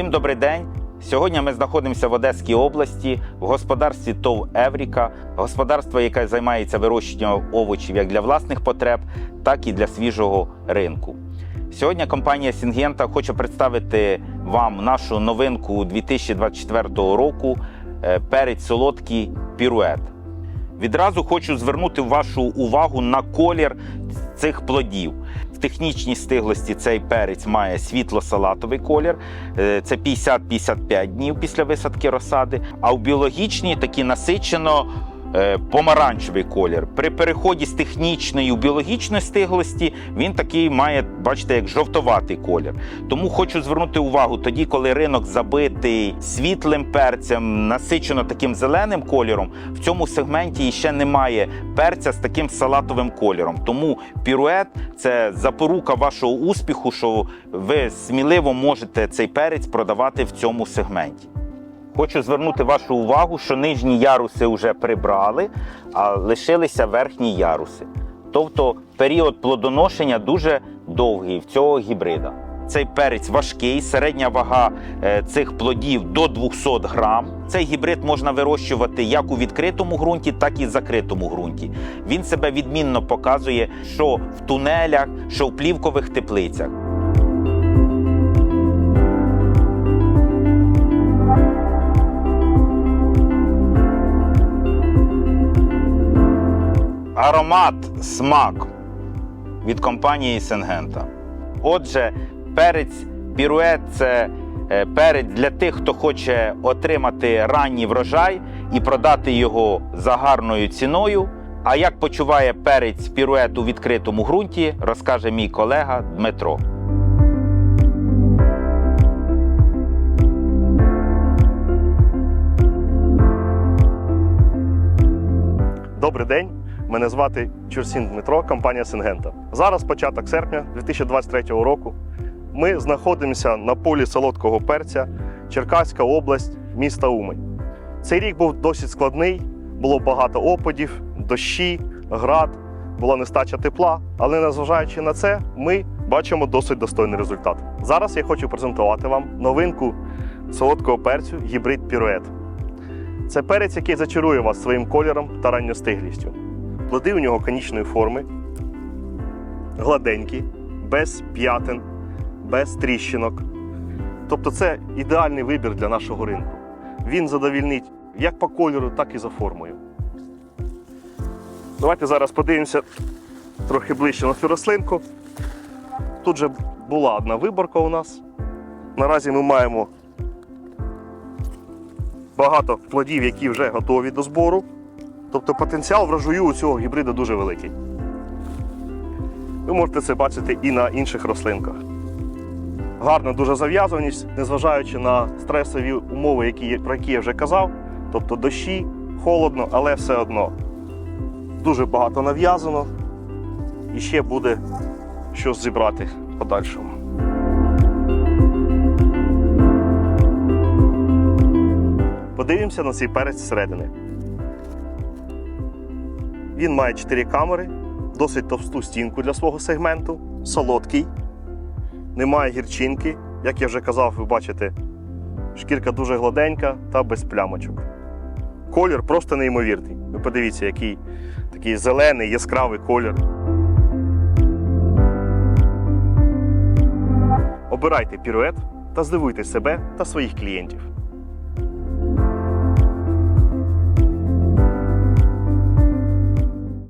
Всім добрий день. Сьогодні ми знаходимося в Одеській області в господарстві ТОВ Евріка, господарство, яке займається вирощуванням овочів як для власних потреб, так і для свіжого ринку. Сьогодні компанія Сінгента хоче представити вам нашу новинку 2024 року е, перець солодкий пірует. Відразу хочу звернути вашу увагу на колір цих плодів. Технічній стиглості цей перець має світло-салатовий колір, е, це 50-55 днів після висадки розсади. А в біологічній такі насичено помаранчевий колір. При переході з технічної у біологічної стиглості він такий має, бачите, як жовтоватий колір. Тому хочу звернути увагу тоді, коли ринок забитий світлим перцем, насичено таким зеленим кольором, в цьому сегменті ще немає перця з таким салатовим кольором. Тому пірует це запорука вашого успіху, що ви сміливо можете цей перець продавати в цьому сегменті. Хочу звернути вашу увагу, що нижні яруси вже прибрали, а лишилися верхні яруси. Тобто період плодоношення дуже довгий в цього гібрида. Цей перець важкий, середня вага е, цих плодів до 200 грам. Цей гібрид можна вирощувати як у відкритому ґрунті, так і в закритому ґрунті. Він себе відмінно показує, що в тунелях, що в плівкових теплицях. Аромат, смак від компанії Сенгента. Отже, перець пірует це е, перець для тих, хто хоче отримати ранній врожай і продати його за гарною ціною. А як почуває перець пірует у відкритому ґрунті, розкаже мій колега Дмитро. Добрий день. Мене звати Чурсін Дмитро, компанія Сингента. Зараз початок серпня 2023 року. Ми знаходимося на полі солодкого перця, Черкаська область, міста Умань. Цей рік був досить складний, було багато опадів, дощі, град, була нестача тепла, але незважаючи на це, ми бачимо досить достойний результат. Зараз я хочу презентувати вам новинку солодкого перцю гібрид пірует. Це перець, який зачарує вас своїм кольором та ранньостиглістю. Плоди у нього конічної форми, гладенькі, без п'ятин, без тріщинок. Тобто це ідеальний вибір для нашого ринку. Він задовільнить як по кольору, так і за формою. Давайте зараз подивимося трохи ближче на цю рослинку. Тут же була одна виборка у нас. Наразі ми маємо багато плодів, які вже готові до збору. Тобто потенціал врожаю у цього гібрида дуже великий. Ви можете це бачити і на інших рослинках. Гарна дуже зав'язаність, незважаючи на стресові умови, які, про які я вже казав. Тобто дощі, холодно, але все одно. Дуже багато нав'язано і ще буде що зібрати подальшому. Подивимося на цей перець зсередини. Він має 4 камери, досить товсту стінку для свого сегменту, солодкий, немає гірчинки. Як я вже казав, ви бачите, шкірка дуже гладенька та без плямочок. Колір просто неймовірний. Ви подивіться, який такий зелений, яскравий колір. Обирайте пірует та здивуйте себе та своїх клієнтів.